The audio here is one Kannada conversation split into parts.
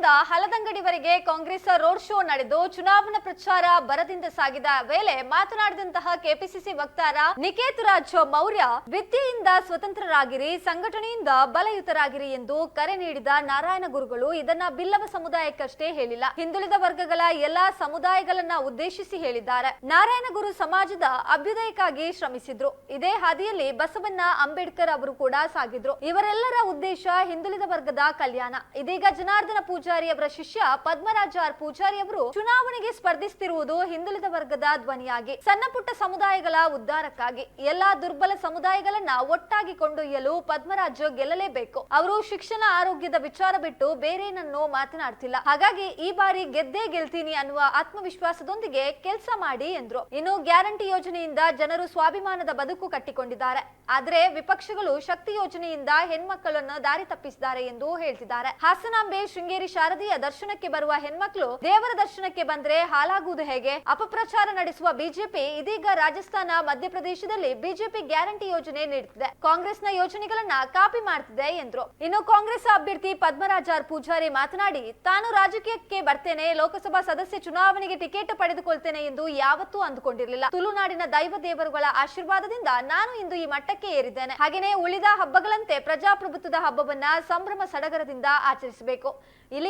ಚಿಂತಾಮಣಿಯಿಂದ ಹಲದಂಗಡಿವರೆಗೆ ಕಾಂಗ್ರೆಸ್ ರೋಡ್ ಶೋ ನಡೆದು ಚುನಾವಣಾ ಪ್ರಚಾರ ಬರದಿಂದ ಸಾಗಿದ ವೇಳೆ ಮಾತನಾಡಿದಂತಹ ಕೆಪಿಸಿಸಿ ವಕ್ತಾರ ನಿಕೇತ್ ರಾಜ್ ಮೌರ್ಯ, ವಿದ್ಯೆಯಿಂದ ಸ್ವತಂತ್ರರಾಗಿರಿ, ಸಂಘಟನೆಯಿಂದ ಬಲಯುತರಾಗಿರಿ ಎಂದು ಕರೆ ನೀಡಿದ ನಾರಾಯಣ ಗುರುಗಳು ಇದನ್ನ ಬಿಲ್ಲವ ಸಮುದಾಯಕ್ಕಷ್ಟೇ ಹೇಳಿಲ್ಲ. ಹಿಂದುಳಿದ ವರ್ಗಗಳ ಎಲ್ಲಾ ಸಮುದಾಯಗಳನ್ನ ಉದ್ದೇಶಿಸಿ ಹೇಳಿದ್ದಾರೆ. ನಾರಾಯಣ ಗುರು ಸಮಾಜದ ಅಭ್ಯುದಯಕ್ಕಾಗಿ ಶ್ರಮಿಸಿದ್ರು. ಇದೇ ಹಾದಿಯಲ್ಲಿ ಬಸವಣ್ಣ ಅಂಬೇಡ್ಕರ್ ಅವರು ಕೂಡ ಸಾಗಿದ್ರು. ಇವರೆಲ್ಲರ ಉದ್ದೇಶ ಹಿಂದುಳಿದ ವರ್ಗದ ಕಲ್ಯಾಣ. ಇದೀಗ ಜನಾರ್ದನ ಪೂಜಾರಿ ಅವರ ಶಿಷ್ಯ ಪದ್ಮರಾಜ ಆರ್ ಪೂಜಾರಿ ಅವರು ಚುನಾವಣೆಗೆ ಸ್ಪರ್ಧಿಸುತ್ತಿರುವುದು ಹಿಂದುಳಿದ ವರ್ಗದ ಧ್ವನಿಯಾಗಿ, ಸಣ್ಣ ಪುಟ್ಟ ಸಮುದಾಯಗಳ ಉದ್ಧಾರಕ್ಕಾಗಿ, ಎಲ್ಲಾ ದುರ್ಬಲ ಸಮುದಾಯಗಳನ್ನ ಒಟ್ಟಾಗಿ ಕೊಂಡೊಯ್ಯಲು ಪದ್ಮರಾಜ ಗೆಲ್ಲಲೇಬೇಕು. ಅವರು ಶಿಕ್ಷಣ, ಆರೋಗ್ಯದ ವಿಚಾರ ಬಿಟ್ಟು ಬೇರೇನನ್ನು ಮಾತನಾಡ್ತಿಲ್ಲ. ಹಾಗಾಗಿ ಈ ಬಾರಿ ಗೆದ್ದೇ ಗೆಲ್ತೀನಿ ಅನ್ನುವ ಆತ್ಮವಿಶ್ವಾಸದೊಂದಿಗೆ ಕೆಲಸ ಮಾಡಿ ಎಂದ್ರು. ಇನ್ನು ಗ್ಯಾರಂಟಿ ಯೋಜನೆಯಿಂದ ಜನರು ಸ್ವಾಭಿಮಾನದ ಬದುಕು ಕಟ್ಟಿಕೊಂಡಿದ್ದಾರೆ. ಆದ್ರೆ ವಿಪಕ್ಷಗಳು ಶಕ್ತಿ ಯೋಜನೆಯಿಂದ ಹೆಣ್ಮಕ್ಕಳನ್ನು ದಾರಿ ತಪ್ಪಿಸಿದ್ದಾರೆ ಎಂದು ಹೇಳ್ತಿದ್ದಾರೆ. ಹಾಸನಾಂಬೆ ಶೃಂಗೇರಿ ಶಾರದೆಯ ದರ್ಶನಕ್ಕೆ ಬರುವ ಹೆಣ್ಮಕ್ಳು ದೇವರ ದರ್ಶನಕ್ಕೆ ಬಂದ್ರೆ ಹಾಲಾಗುವುದು ಹೇಗೆ? ಅಪಪ್ರಚಾರ ನಡೆಸುವ ಬಿಜೆಪಿ ಇದೀಗ ರಾಜಸ್ಥಾನ, ಮಧ್ಯಪ್ರದೇಶದಲ್ಲಿ ಬಿಜೆಪಿ ಗ್ಯಾರಂಟಿ ಯೋಜನೆ ನೀಡುತ್ತಿದೆ ಕಾಂಗ್ರೆಸ್ನ ಯೋಜನೆಗಳನ್ನ ಕಾಪಿ ಮಾಡ್ತಿದೆ ಎಂದ್ರು. ಇನ್ನು ಕಾಂಗ್ರೆಸ್ ಅಭ್ಯರ್ಥಿ ಪದ್ಮರಾಜಾರ್ ಪೂಜಾರಿ ಮಾತನಾಡಿ, ತಾನು ರಾಜಕೀಯಕ್ಕೆ ಬರ್ತೇನೆ, ಲೋಕಸಭಾ ಸದಸ್ಯ ಚುನಾವಣೆಗೆ ಟಿಕೆಟ್ ಪಡೆದುಕೊಳ್ತೇನೆ ಎಂದು ಯಾವತ್ತೂ ಅಂದುಕೊಂಡಿರಲಿಲ್ಲ. ತುಳುನಾಡಿನ ದೈವ ದೇವರುಗಳ ಆಶೀರ್ವಾದದಿಂದ ನಾನು ಇಂದು ಈ ಮಟ್ಟಕ್ಕೆ ಏರಿದ್ದೇನೆ. ಹಾಗೆಯೇ ಉಳಿದ ಹಬ್ಬಗಳಂತೆ ಪ್ರಜಾಪ್ರಭುತ್ವದ ಹಬ್ಬವನ್ನ ಸಂಭ್ರಮ ಸಡಗರದಿಂದ ಆಚರಿಸಬೇಕು.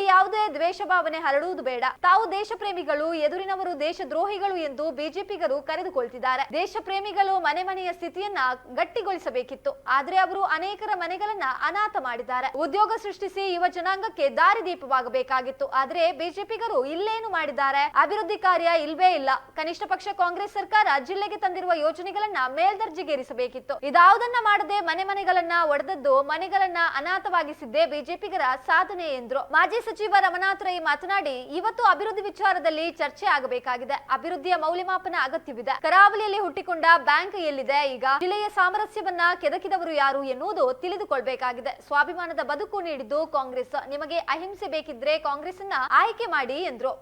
ಇಲ್ಲಿ ಯಾವುದೇ ದ್ವೇಷ ಭಾವನೆ ಹರಡುವುದು ಬೇಡ. ತಾವು ದೇಶ ಪ್ರೇಮಿಗಳು ಎದುರಿನವರು ದೇಶ ದ್ರೋಹಿಗಳು ಎಂದು ಬಿಜೆಪಿಗರು ಕರೆದುಕೊಳ್ತಿದ್ದಾರೆ. ದೇಶ ಪ್ರೇಮಿಗಳು ಮನೆ ಮನೆಯ ಸ್ಥಿತಿಯನ್ನ ಗಟ್ಟಿಗೊಳಿಸಬೇಕಿತ್ತು. ಆದ್ರೆ ಅವರು ಅನೇಕರ ಮನೆಗಳನ್ನ ಅನಾಥ ಮಾಡಿದ್ದಾರೆ. ಉದ್ಯೋಗ ಸೃಷ್ಟಿಸಿ ಯುವ ಜನಾಂಗಕ್ಕೆ ದಾರಿದೀಪವಾಗಬೇಕಾಗಿತ್ತು ಆದ್ರೆ ಬಿಜೆಪಿಗರು ಇಲ್ಲೇನು ಮಾಡಿದ್ದಾರೆ? ಅಭಿವೃದ್ಧಿ ಕಾರ್ಯ ಇಲ್ವೇ ಇಲ್ಲ. ಕನಿಷ್ಠ ಪಕ್ಷ ಕಾಂಗ್ರೆಸ್ ಸರ್ಕಾರ ಜಿಲ್ಲೆಗೆ ತಂದಿರುವ ಯೋಜನೆಗಳನ್ನ ಮೇಲ್ದರ್ಜೆಗೇರಿಸಬೇಕಿತ್ತು. ಇದಾವುದನ್ನ ಮಾಡದೆ ಮನೆ ಮನೆಗಳನ್ನ ಒಡೆದದ್ದು ಮನೆಗಳನ್ನ ಅನಾಥವಾಗಿಸಿದ್ದೇ ಬಿಜೆಪಿಗರ ಸಾಧನೆ ಎಂದ್ರು. ಮಾಜಿ ಸಚಿವ ರಮನಾಥ್ ರೈ ಮಾತನಾಡಿ, ಇವತ್ತು ಅಭಿವೃದ್ಧಿ ವಿಚಾರದಲ್ಲಿ ಚರ್ಚೆ ಆಗಬೇಕಾಗಿದೆ. ಅಭಿವೃದ್ಧಿಯ ಮೌಲ್ಯಮಾಪನ ಅಗತ್ಯವಿದೆ. ಕರಾವಳಿಯಲ್ಲಿ ಹುಟ್ಟಿಕೊಂಡ ಬ್ಯಾಂಕ್ ಎಲ್ಲಿದೆ? ಈಗ ಜಿಲ್ಲೆಯ ಸಾಮರಸ್ಯವನ್ನ ಕೆದಕಿದವರು ಯಾರು ಎನ್ನುವುದು ತಿಳಿದುಕೊಳ್ಬೇಕಾಗಿದೆ. ಸ್ವಾಭಿಮಾನದ ಬದುಕು ನೀಡಿದ್ದು ಕಾಂಗ್ರೆಸ್. ನಿಮಗೆ ಅಹಿಂಸೆ ಬೇಕಿದ್ರೆ ಕಾಂಗ್ರೆಸ್ ಅನ್ನ ಆಯ್ಕೆ ಮಾಡಿ, ಎಂದ್ರು.